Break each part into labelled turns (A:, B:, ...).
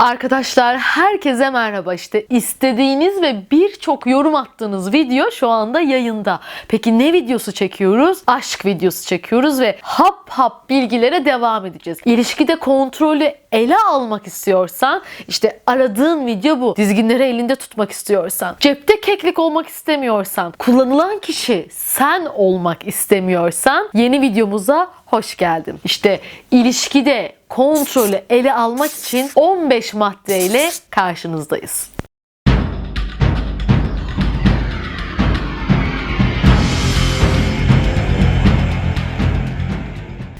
A: Arkadaşlar herkese merhaba işte istediğiniz ve birçok yorum attığınız video şu anda yayında. Peki ne videosu çekiyoruz? Aşk videosu çekiyoruz ve hap hap bilgilere devam edeceğiz. İlişkide kontrolü ele almak istiyorsan işte aradığın video bu. Dizginleri elinde tutmak istiyorsan, cepte keklik olmak istemiyorsan, kullanılan kişi sen olmak istemiyorsan yeni videomuza hoş geldin. İşte ilişkide kontrolü ele almak için 15 maddeyle karşınızdayız.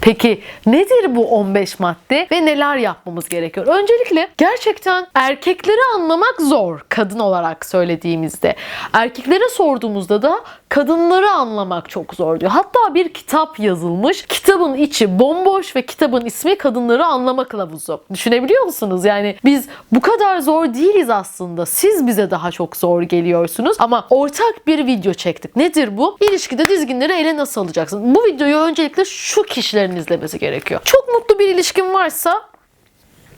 A: Peki nedir bu 15 madde ve neler yapmamız gerekiyor? Öncelikle gerçekten erkekleri anlamak zor kadın olarak söylediğimizde. Erkeklere sorduğumuzda da kadınları anlamak çok zor diyor. Hatta bir kitap yazılmış. Kitabın içi bomboş ve kitabın ismi Kadınları Anlama Kılavuzu. Düşünebiliyor musunuz? Yani biz bu kadar zor değiliz aslında. Siz bize daha çok zor geliyorsunuz. Ama ortak bir video çektik. Nedir bu? İlişkide dizginleri ele nasıl alacaksın? Bu videoyu öncelikle şu kişilerin izlemesi gerekiyor. Çok mutlu bir ilişkin varsa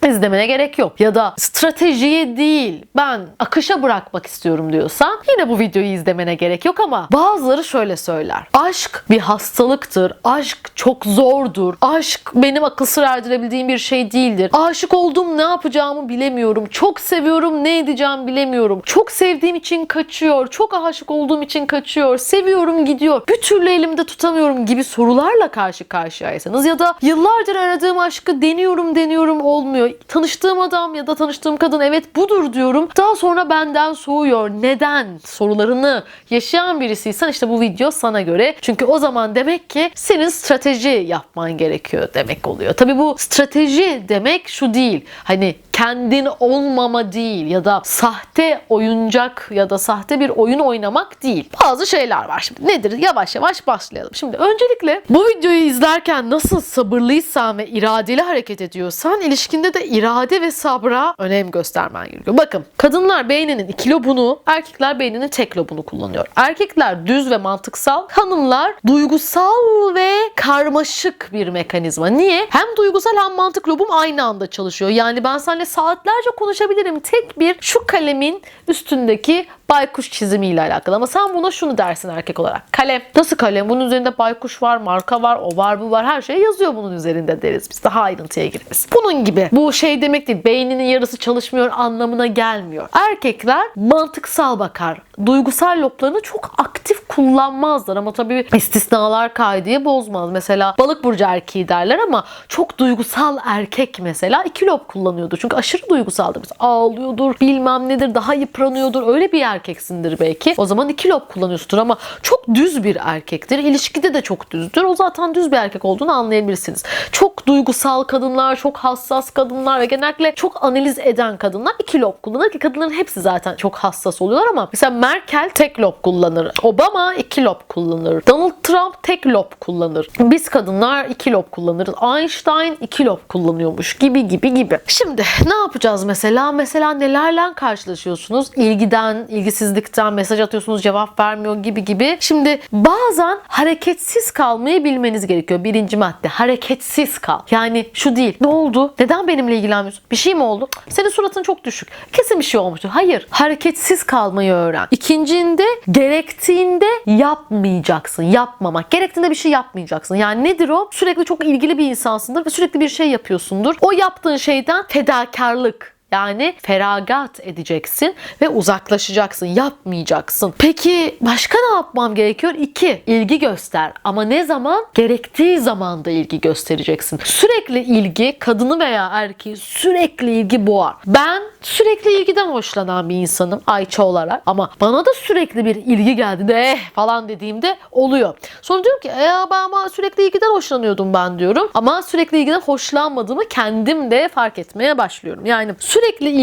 A: izlemene gerek yok. Ya da stratejiye değil ben akışa bırakmak istiyorum diyorsan yine bu videoyu izlemene gerek yok ama bazıları şöyle söyler. Aşk bir hastalıktır. Aşk çok zordur. Aşk benim akıl sır erdirebildiğim bir şey değildir. Aşık oldum ne yapacağımı bilemiyorum. Çok seviyorum ne edeceğim bilemiyorum. Çok sevdiğim için kaçıyor. Çok aşık olduğum için kaçıyor. Seviyorum gidiyor. Bir türlü elimde tutamıyorum gibi sorularla karşı karşıyaysanız ya da yıllardır aradığım aşkı deniyorum deniyorum olmuyor. Tanıştığım adam ya da tanıştığım kadın evet budur diyorum. Daha sonra benden soğuyor. Neden? Sorularını yaşayan birisiysen işte bu video sana göre. Çünkü o zaman demek ki senin strateji yapman gerekiyor demek oluyor. Tabii bu strateji demek şu değil. Hani kendin olmama değil ya da sahte oyuncak ya da sahte bir oyun oynamak değil. Bazı şeyler var şimdi. Nedir? Yavaş yavaş başlayalım. Şimdi öncelikle bu videoyu izlerken nasıl sabırlıysan ve iradeli hareket ediyorsan ilişkinde de irade ve sabra önem göstermen gerekiyor. Bakın kadınlar beyninin iki lobunu, erkekler beyninin tek lobunu kullanıyor. Erkekler düz ve mantıksal, hanımlar duygusal ve karmaşık bir mekanizma. Niye? Hem duygusal hem mantık lobum aynı anda çalışıyor. Yani ben seninle saatlerce konuşabilirim. Tek bir şu kalemin üstündeki baykuş çizimiyle alakalı. Ama sen buna şunu dersin erkek olarak. Kalem. Nasıl kalem? Bunun üzerinde baykuş var, marka var, o var, bu var. Her şey yazıyor bunun üzerinde deriz biz. Daha ayrıntıya gireriz. Bunun gibi. Bu şey demek değil. Beyninin yarısı çalışmıyor anlamına gelmiyor. Erkekler mantıksal bakar. Duygusal loblarını çok aktif kullanmazlar ama tabii istisnalar kaydığı bozmaz. Mesela balık burcu erkeği derler ama çok duygusal erkek mesela iki lob kullanıyordur. Çünkü aşırı duygusaldır. Mesela ağlıyordur, bilmem nedir, daha yıpranıyordur. Öyle bir erkeksindir belki. O zaman iki lob kullanıyorsundur ama çok düz bir erkektir. İlişkide de çok düzdür. O zaten düz bir erkek olduğunu anlayabilirsiniz. Çok duygusal kadınlar, çok hassas kadınlar ve genellikle çok analiz eden kadınlar iki lob kullanır ki kadınların hepsi zaten çok hassas oluyorlar ama mesela Merkel tek lob kullanır. Obama iki lob kullanır. Donald Trump tek lob kullanır. Biz kadınlar iki lob kullanırız. Einstein iki lob kullanıyormuş gibi gibi gibi. Şimdi ne yapacağız mesela? Mesela nelerle karşılaşıyorsunuz? İlgiden, ilgisizlikten mesaj atıyorsunuz cevap vermiyor gibi gibi. Şimdi bazen hareketsiz kalmayı bilmeniz gerekiyor. Birinci madde hareketsiz kal. Yani şu değil. Ne oldu? Neden benimle ilgilenmiyorsun? Bir şey mi oldu? Senin suratın çok düşük. Kesin bir şey olmuştur. Hayır. Hareketsiz kalmayı öğren. İkincinde gerektiğinde yapmayacaksın. Yapmamak. Gerektiğinde bir şey yapmayacaksın. Yani nedir o? Sürekli çok ilgili bir insansındır ve sürekli bir şey yapıyorsundur. O yaptığın şeyden fedakarlık yani feragat edeceksin ve uzaklaşacaksın, yapmayacaksın. Peki başka ne yapmam gerekiyor? İki, ilgi göster. Ama ne zaman? Gerektiği zaman da ilgi göstereceksin. Sürekli ilgi, kadını veya erkeği sürekli ilgi boğar. Ben sürekli ilgiden hoşlanan bir insanım Ayça olarak. Ama bana da sürekli bir ilgi geldi de eh falan dediğimde oluyor. Sonra diyorum ki e, ben ama sürekli ilgiden hoşlanıyordum ben diyorum. Ama sürekli ilgiden hoşlanmadığımı kendim de fark etmeye başlıyorum. Yani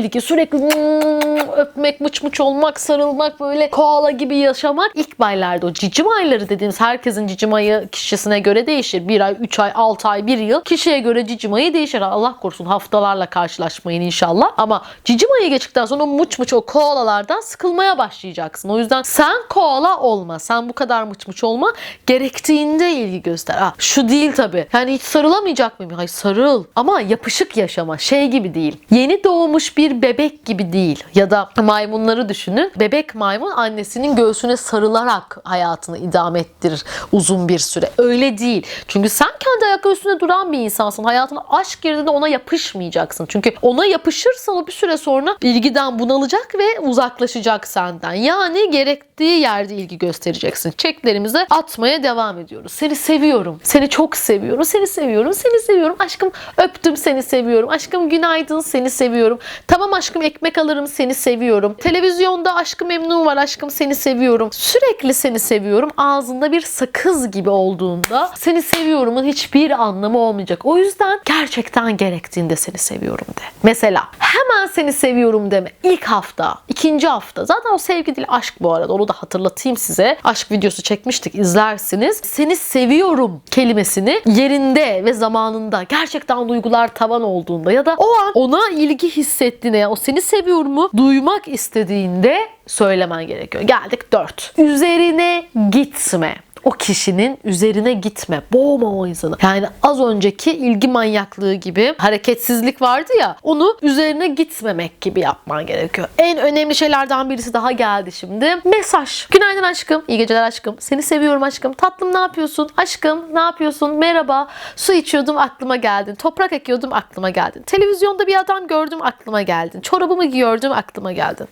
A: ilgi, sürekli mm, öpmek, mıç mıç olmak, sarılmak böyle koala gibi yaşamak ilk aylarda o cicim ayları dediğimiz herkesin cicim ayı kişisine göre değişir. Bir ay, üç ay, altı ay, bir yıl kişiye göre cicim ayı değişir. Allah korusun haftalarla karşılaşmayın inşallah. Ama cicim ayı geçtikten sonra mıç mıç o koalalardan sıkılmaya başlayacaksın. O yüzden sen koala olma. Sen bu kadar mıç mıç olma. Gerektiğinde ilgi göster. Ha, şu değil tabii. Yani hiç sarılamayacak mıyım? Hayır sarıl. Ama yapışık yaşama. Şey gibi değil. Yeni doğ doğmuş bir bebek gibi değil. Ya da maymunları düşünün. Bebek maymun annesinin göğsüne sarılarak hayatını idame ettirir uzun bir süre. Öyle değil. Çünkü sen kendi ayak üstünde duran bir insansın. Hayatına aşk girdiğinde ona yapışmayacaksın. Çünkü ona yapışırsan o bir süre sonra ilgiden bunalacak ve uzaklaşacak senden. Yani gerektiği yerde ilgi göstereceksin. Çeklerimizi atmaya devam ediyoruz. Seni seviyorum. Seni çok seviyorum. Seni seviyorum. Seni seviyorum. Aşkım öptüm seni seviyorum. Aşkım günaydın seni seviyorum. Tamam aşkım ekmek alırım seni seviyorum. Televizyonda aşkım memnun var aşkım seni seviyorum. Sürekli seni seviyorum. Ağzında bir sakız gibi olduğunda seni seviyorumun hiçbir anlamı olmayacak. O yüzden gerçekten gerektiğinde seni seviyorum de. Mesela hemen seni seviyorum deme. İlk hafta, ikinci hafta. Zaten o sevgi değil aşk bu arada. Onu da hatırlatayım size. Aşk videosu çekmiştik izlersiniz. Seni seviyorum kelimesini yerinde ve zamanında gerçekten duygular tavan olduğunda ya da o an ona ilgi hissettiğinde o seni seviyorumu duymak istediğinde söylemen gerekiyor. Geldik 4. Üzerine gitme o kişinin üzerine gitme. Boğma o insanı. Yani az önceki ilgi manyaklığı gibi hareketsizlik vardı ya onu üzerine gitmemek gibi yapman gerekiyor. En önemli şeylerden birisi daha geldi şimdi. Mesaj. Günaydın aşkım. İyi geceler aşkım. Seni seviyorum aşkım. Tatlım ne yapıyorsun? Aşkım ne yapıyorsun? Merhaba. Su içiyordum aklıma geldin. Toprak ekiyordum aklıma geldin. Televizyonda bir adam gördüm aklıma geldin. Çorabımı giyiyordum aklıma geldin.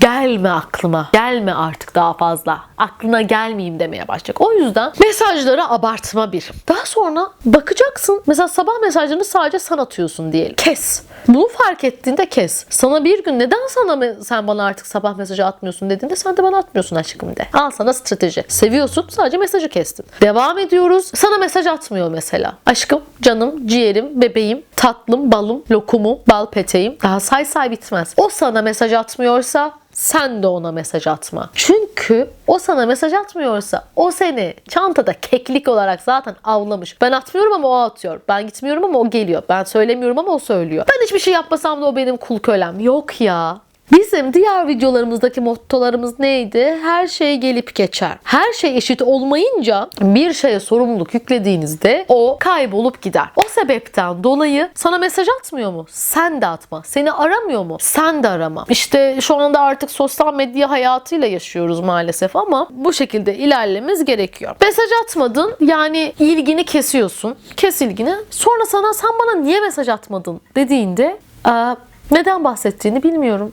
A: Gelme aklıma. Gelme artık daha fazla. Aklına gelmeyeyim demeye başlayacak. O yüzden mesajlara abartma bir. Daha sonra bakacaksın. Mesela sabah mesajlarını sadece sen atıyorsun diyelim. Kes. Bunu fark ettiğinde kes. Sana bir gün neden sana sen bana artık sabah mesajı atmıyorsun dediğinde sen de bana atmıyorsun aşkım de. Al sana strateji. Seviyorsun sadece mesajı kestin. Devam ediyoruz. Sana mesaj atmıyor mesela. Aşkım, canım, ciğerim, bebeğim, tatlım, balım, lokumum, bal peteğim. Daha say say bitmez. O sana mesaj atmıyorsa sen de ona mesaj atma. Çünkü o sana mesaj atmıyorsa o seni çantada keklik olarak zaten avlamış. Ben atmıyorum ama o atıyor. Ben gitmiyorum ama o geliyor. Ben söylemiyorum ama o söylüyor. Ben hiçbir şey yapmasam da o benim kul kölem. Yok ya. Bizim diğer videolarımızdaki mottolarımız neydi? Her şey gelip geçer. Her şey eşit olmayınca bir şeye sorumluluk yüklediğinizde o kaybolup gider. O sebepten dolayı sana mesaj atmıyor mu? Sen de atma. Seni aramıyor mu? Sen de arama. İşte şu anda artık sosyal medya hayatıyla yaşıyoruz maalesef ama bu şekilde ilerlememiz gerekiyor. Mesaj atmadın yani ilgini kesiyorsun. Kes ilgini. Sonra sana sen bana niye mesaj atmadın dediğinde "Aa, neden bahsettiğini bilmiyorum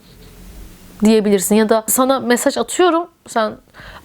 A: diyebilirsin ya da sana mesaj atıyorum sen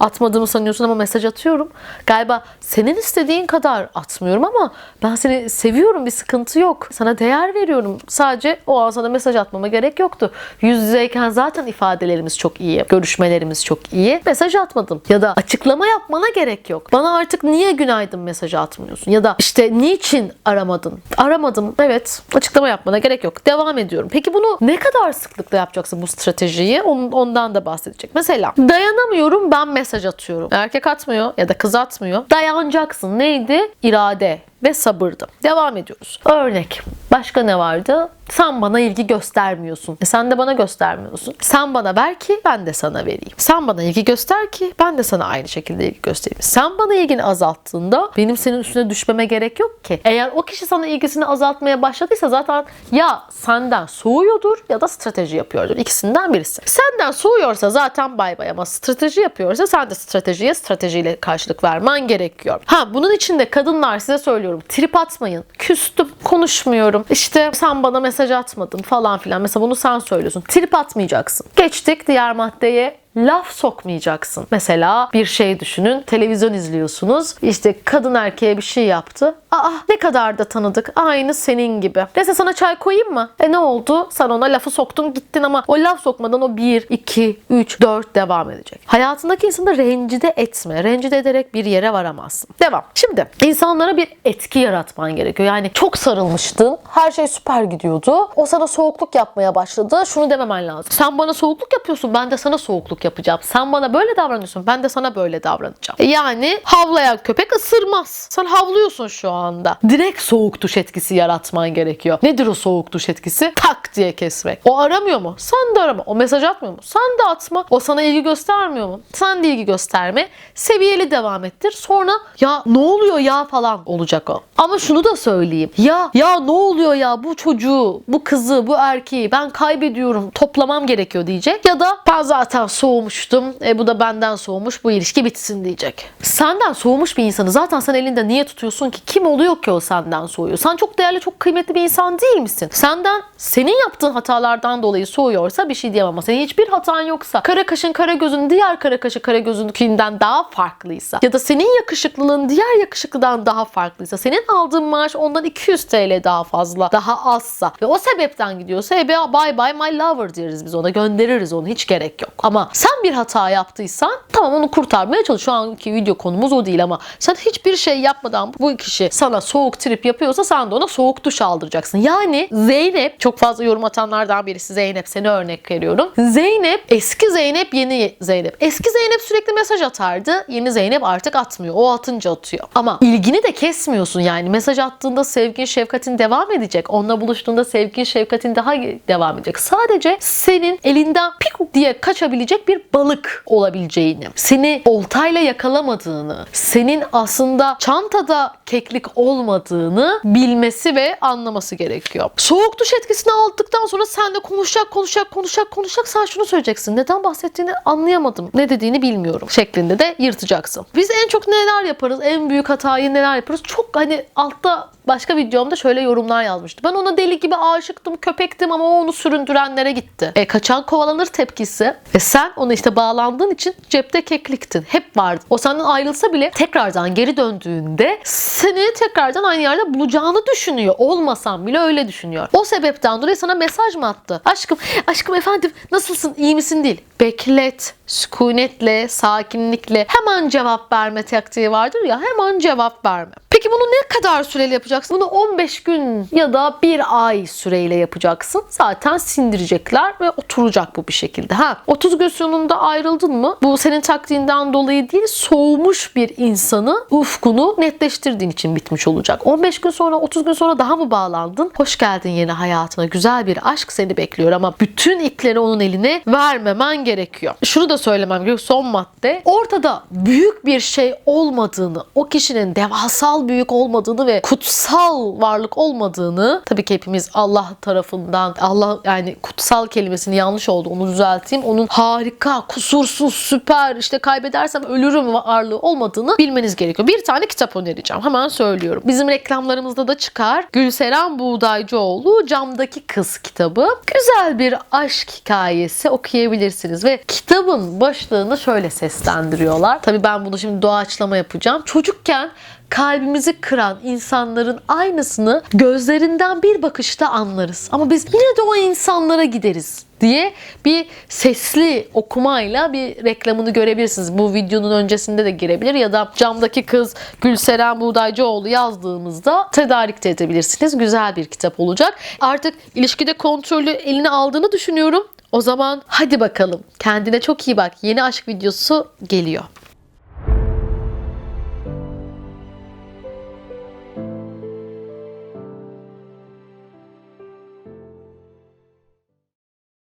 A: atmadığımı sanıyorsun ama mesaj atıyorum. Galiba senin istediğin kadar atmıyorum ama ben seni seviyorum bir sıkıntı yok. Sana değer veriyorum. Sadece o an sana mesaj atmama gerek yoktu. Yüz yüzeyken zaten ifadelerimiz çok iyi görüşmelerimiz çok iyi. Mesaj atmadım ya da açıklama yapmana gerek yok. Bana artık niye günaydın mesajı atmıyorsun? Ya da işte niçin aramadın? Aramadım evet. Açıklama yapmana gerek yok. Devam ediyorum. Peki bunu ne kadar sıklıkla yapacaksın bu stratejiyi? Ondan da bahsedecek. Mesela dayanamıyorum ben mesaj atıyorum. Erkek atmıyor ya da kız atmıyor. Dayanacaksın. Neydi? İrade ve sabırdı. Devam ediyoruz. Örnek. Başka ne vardı? Sen bana ilgi göstermiyorsun. E sen de bana göstermiyorsun. Sen bana ver ki ben de sana vereyim. Sen bana ilgi göster ki ben de sana aynı şekilde ilgi göstereyim. Sen bana ilgini azalttığında benim senin üstüne düşmeme gerek yok ki. Eğer o kişi sana ilgisini azaltmaya başladıysa zaten ya senden soğuyordur ya da strateji yapıyordur. İkisinden birisi. Senden soğuyorsa zaten bay bay ama strateji yapıyorsa sen de stratejiye stratejiyle karşılık vermen gerekiyor. Ha bunun için de kadınlar size söylüyorum trip atmayın. Küstüm, konuşmuyorum. İşte sen bana mesaj atmadın falan filan. Mesela bunu sen söylüyorsun. Trip atmayacaksın. Geçtik diğer maddeye laf sokmayacaksın. Mesela bir şey düşünün. Televizyon izliyorsunuz. İşte kadın erkeğe bir şey yaptı. Aa ne kadar da tanıdık. Aynı senin gibi. Neyse sana çay koyayım mı? E ne oldu? Sen ona lafı soktun gittin ama o laf sokmadan o 1, 2, 3, 4 devam edecek. Hayatındaki insanı rencide etme. Rencide ederek bir yere varamazsın. Devam. Şimdi insanlara bir etki yaratman gerekiyor. Yani çok sarılmıştın. Her şey süper gidiyordu. O sana soğukluk yapmaya başladı. Şunu dememen lazım. Sen bana soğukluk yapıyorsun. Ben de sana soğukluk yapacağım. Sen bana böyle davranıyorsun. Ben de sana böyle davranacağım. E Yani havlayan köpek ısırmaz. Sen havlıyorsun şu anda. Direkt soğuk duş etkisi yaratman gerekiyor. Nedir o soğuk duş etkisi? Tak diye kesmek. O aramıyor mu? Sen de arama. O mesaj atmıyor mu? Sen de atma. O sana ilgi göstermiyor mu? Sen de ilgi gösterme. Seviyeli devam ettir. Sonra ya ne oluyor ya falan olacak o. Ama şunu da söyleyeyim. Ya ya ne oluyor ya bu çocuğu, bu kızı, bu erkeği ben kaybediyorum. Toplamam gerekiyor diyecek. Ya da ben zaten soğumuştum. E, bu da benden soğumuş. Bu ilişki bitsin diyecek. Senden soğumuş bir insanı zaten sen elinde niye tutuyorsun ki? Kim oluyor ki o senden soğuyor? Sen çok değerli, çok kıymetli bir insan değil misin? Senden senin yaptığın hatalardan dolayı soğuyorsa bir şey diyemem ama senin hiçbir hatan yoksa kara kaşın kara gözün diğer kara kaşı kara gözünkinden daha farklıysa ya da senin yakışıklılığın diğer yakışıklıdan daha farklıysa senin aldığın maaş ondan 200 TL daha fazla daha azsa ve o sebepten gidiyorsa e bye bye my lover deriz biz ona göndeririz onu hiç gerek yok. Ama sen bir hata yaptıysan tamam onu kurtarmaya çalış. Şu anki video konumuz o değil ama sen hiçbir şey yapmadan bu kişi sana soğuk trip yapıyorsa sen de ona soğuk duş aldıracaksın. Yani Zeynep çok fazla yorum atanlardan birisi Zeynep seni örnek veriyorum. Zeynep eski Zeynep yeni Zeynep. Eski Zeynep sürekli mesaj atardı. Yeni Zeynep artık atmıyor. O atınca atıyor. Ama ilgini de kesmiyorsun yani. Mesaj attığında sevgin şefkatin devam edecek. Onunla buluştuğunda sevgin şefkatin daha devam edecek. Sadece senin elinden pik diye kaçabilecek bir balık olabileceğini, seni oltayla yakalamadığını, senin aslında çantada keklik olmadığını bilmesi ve anlaması gerekiyor. Soğuk duş etkisini aldıktan sonra sen de konuşacak, konuşacak, konuşacak, konuşacak. Sen şunu söyleyeceksin. Neden bahsettiğini anlayamadım. Ne dediğini bilmiyorum şeklinde de yırtacaksın. Biz en çok neler yaparız? En büyük hatayı neler yaparız? Çok hani altta başka videomda şöyle yorumlar yazmıştı. Ben ona deli gibi aşıktım, köpektim ama onu süründürenlere gitti. E, kaçan kovalanır tepkisi. E sen ona işte bağlandığın için cepte kekliktin. Hep vardı. O senden ayrılsa bile tekrardan geri döndüğünde seni tekrardan aynı yerde bulacağını düşünüyor. Olmasan bile öyle düşünüyor. O sebepten dolayı sana mesaj mı attı? Aşkım, aşkım efendim nasılsın, iyi misin değil. Beklet, sükunetle, sakinlikle hemen cevap verme taktiği vardır ya hemen cevap verme. Bunu ne kadar süreli yapacaksın? Bunu 15 gün ya da bir ay süreyle yapacaksın. Zaten sindirecekler ve oturacak bu bir şekilde. Ha 30 gün sonunda ayrıldın mı? Bu senin taktiğinden dolayı değil soğumuş bir insanı ufkunu netleştirdiğin için bitmiş olacak. 15 gün sonra 30 gün sonra daha mı bağlandın? Hoş geldin yeni hayatına. Güzel bir aşk seni bekliyor ama bütün ipleri onun eline vermemen gerekiyor. Şunu da söylemem gerekiyor. Son madde. Ortada büyük bir şey olmadığını, o kişinin devasal büyük olmadığını ve kutsal varlık olmadığını tabii ki hepimiz Allah tarafından Allah yani kutsal kelimesini yanlış oldu onu düzelteyim. Onun harika, kusursuz, süper işte kaybedersem ölürüm varlığı olmadığını bilmeniz gerekiyor. Bir tane kitap önereceğim. Hemen söylüyorum. Bizim reklamlarımızda da çıkar. Gülseren Buğdaycıoğlu Camdaki Kız kitabı. Güzel bir aşk hikayesi okuyabilirsiniz ve kitabın başlığını şöyle seslendiriyorlar. Tabii ben bunu şimdi doğaçlama yapacağım. Çocukken kalbimizi kıran insanların aynısını gözlerinden bir bakışta anlarız. Ama biz yine de o insanlara gideriz diye bir sesli okumayla bir reklamını görebilirsiniz. Bu videonun öncesinde de girebilir ya da camdaki kız Gülseren Buğdaycıoğlu yazdığımızda tedarik de edebilirsiniz. Güzel bir kitap olacak. Artık ilişkide kontrolü eline aldığını düşünüyorum. O zaman hadi bakalım. Kendine çok iyi bak. Yeni aşk videosu geliyor.